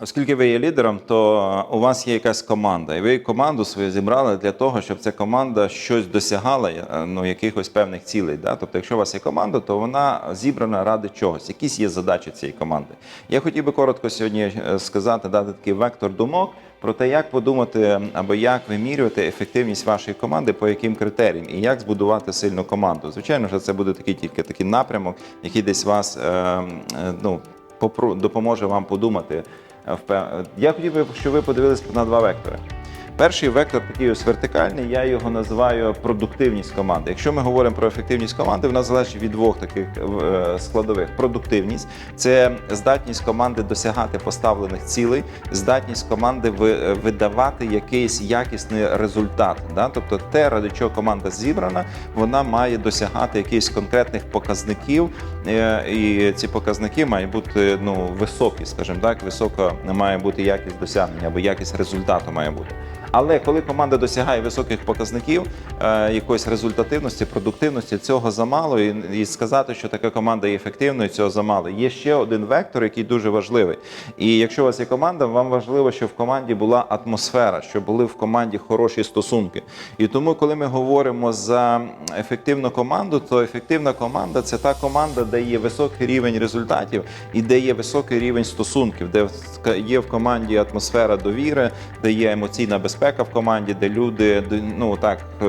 Оскільки ви є лідером, то у вас є якась команда, і ви команду свою зібрали для того, щоб ця команда щось досягала, е, ну якихось певних цілей. Да? Тобто, якщо у вас є команда, то вона зібрана ради чогось. Якісь є задачі цієї команди. Я хотів би коротко сьогодні е, сказати, дати такий вектор думок про те, як подумати або як вимірювати ефективність вашої команди, по яким критеріям, і як збудувати сильну команду. Звичайно, що це буде такий тільки такий напрямок, який десь вас е, е, ну, допоможе вам подумати. Е, впе- Я хотів би, щоб ви подивилися на два вектори. Перший вектор такий ось вертикальний, я його називаю продуктивність команди. Якщо ми говоримо про ефективність команди, вона залежить від двох таких е, складових. Продуктивність це здатність команди досягати поставлених цілей, здатність команди видавати якийсь якісний результат. Да? Тобто те, ради чого команда зібрана, вона має досягати якихось конкретних показників, е, і ці показники мають бути ну, високі, скажімо так, висока має бути якість досягнення або якість результату має бути. Але коли команда досягає високих показників, е, якоїсь результативності, продуктивності, цього замало, і, сказати, що така команда є ефективною, цього замало. Є ще один вектор, який дуже важливий. І якщо у вас є команда, вам важливо, щоб в команді була атмосфера, щоб були в команді хороші стосунки. І тому, коли ми говоримо за ефективну команду, то ефективна команда це та команда, де є високий рівень результатів і де є високий рівень стосунків, де є в команді атмосфера довіри, де є емоційна безпека в команді, де люди ну так е,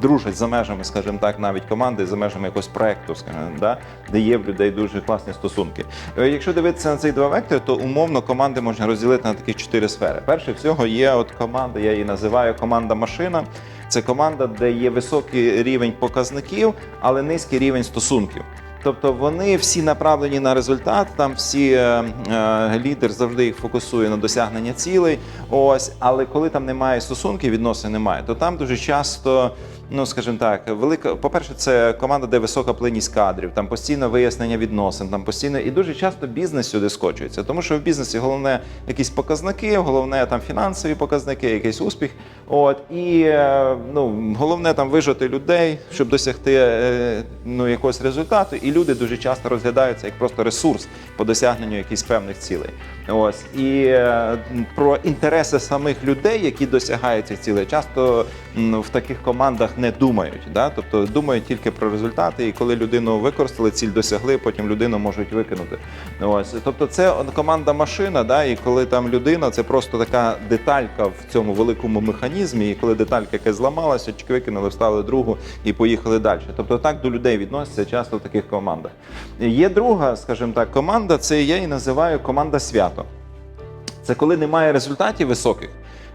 дружать за межами, скажімо так, навіть команди за межами якогось проекту, скажімо, да, де є в людей дуже класні стосунки. Е, Якщо дивитися на ці два вектори, то умовно команди можна розділити на такі чотири сфери. Перше всього є от команда, я її називаю команда машина. Це команда, де є високий рівень показників, але низький рівень стосунків. Тобто вони всі направлені на результат. Там всі е, е, лідер завжди їх фокусує на досягнення цілей. Ось, але коли там немає стосунків, відносин немає, то там дуже часто. Ну, скажімо так, велика, по-перше, це команда, де висока плинність кадрів, там постійно вияснення відносин, там постійно і дуже часто бізнес сюди скочується, тому що в бізнесі головне якісь показники, головне там фінансові показники, якийсь успіх. От і е, ну головне там вижити людей, щоб досягти е, ну якогось результату. І люди дуже часто розглядаються як просто ресурс по досягненню якихось певних цілей. Ось і е, про інтереси самих людей, які досягають цих цілей, часто в таких командах не думають. Да? Тобто думають тільки про результати, і коли людину використали, ціль досягли, потім людину можуть викинути. Ось тобто, це команда машина, да? і коли там людина, це просто така деталька в цьому великому механізмі. І коли деталька якась зламалася, викинули, вставили другу і поїхали далі. Тобто так до людей відносяться часто в таких командах. Є друга, скажімо так, команда, це я її називаю команда свято. Це коли немає результатів високих.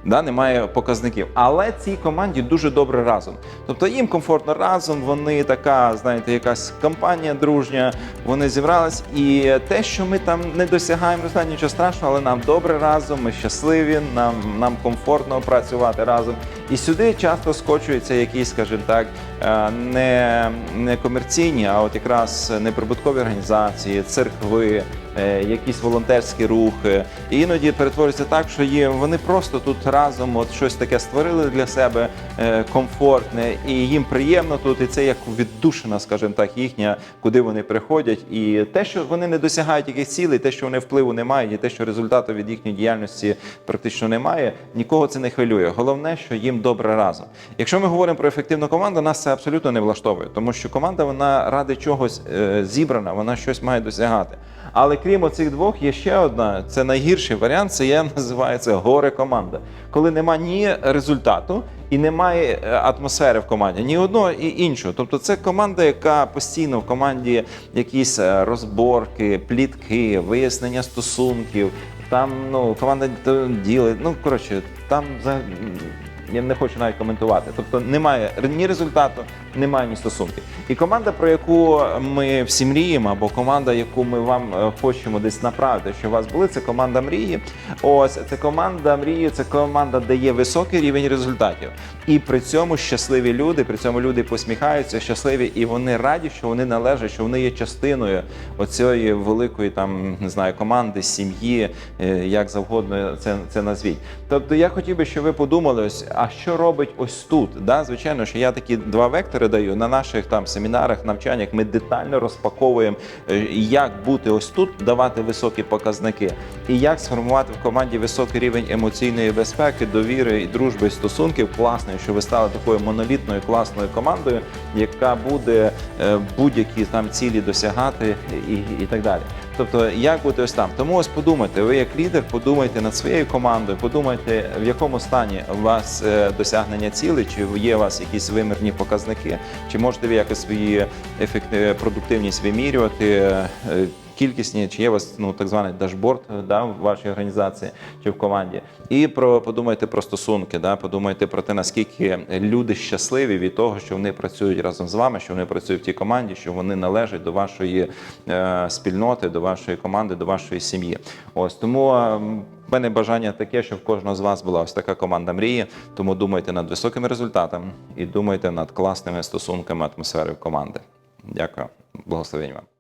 Да, немає показників, але цій команді дуже добре разом. Тобто їм комфортно разом. Вони така, знаєте, якась компанія дружня. Вони зібрались, і те, що ми там не досягаємо результатів, нічого страшного, але нам добре разом. Ми щасливі, нам, нам комфортно працювати разом. І сюди часто скочуються якісь, скажімо так, е, не, не комерційні, а от якраз неприбуткові організації, церкви, якісь волонтерські рухи. І іноді перетворюється так, що їм вони просто тут разом от щось таке створили для себе е, комфортне, і їм приємно тут. І це як віддушина, скажімо так, їхня, куди вони приходять. І те, що вони не досягають якихось цілей, те, що вони впливу не мають, і те, що результату від їхньої діяльності практично немає, нікого це не хвилює. Головне, що їм добре разом. Якщо ми говоримо про ефективну команду, нас це абсолютно не влаштовує, тому що команда вона ради чогось е, зібрана, вона щось має досягати. Але крім оцих двох, є ще одна. Це найгірший варіант. Це я називаю це горе команда, коли нема ні результату і немає е, атмосфери в команді, ні одного і іншого. Тобто, це команда, яка постійно в команді якісь е, розборки, плітки, вияснення стосунків. Там ну команда ділить. Ну коротше, там я не хочу навіть коментувати. Тобто немає ні результату, немає ні стосунків. І команда, про яку ми всі мріємо, або команда, яку ми вам е, хочемо десь направити, що у вас були, це команда мрії. Ось це команда мрії, це команда, де є високий рівень результатів. І при цьому щасливі люди, при цьому люди посміхаються, щасливі, і вони раді, що вони належать, що вони є частиною оцієї великої там не знаю команди, сім'ї, е, як завгодно це, це назвіть. Тобто я хотів би, щоб ви подумали, ось, а що робить ось тут? Да? Звичайно, що я такі два вектори даю на наших там семінарах, навчаннях. Ми детально розпаковуємо, е, як бути ось тут, давати високі показники, і як сформувати в команді високий рівень емоційної безпеки, довіри і дружби стосунків. Класної, що ви стали такою монолітною класною командою, яка буде е, будь-які там цілі досягати і, і так далі. Тобто, як бути ось там? Тому ось подумайте, ви як лідер, подумайте над своєю командою, подумайте, в якому стані у вас е, досягнення цілей, чи є у вас якісь вимірні показники, чи можете ви якось свої продуктивність вимірювати. Кількісні, чи є у вас ну так званий дашборд е, да, в вашій організації чи в команді, і про подумайте про стосунки, да, подумайте про те, наскільки люди щасливі від того, що вони працюють разом з вами, що вони працюють в тій команді, що вони належать до вашої е, спільноти, до вашої команди, до вашої сім'ї. Ось тому. е, в мене бажання таке, щоб в кожного з вас була ось така команда мрії. Тому думайте над високими результатами і думайте над класними стосунками атмосферою команди. Дякую, благословень вам.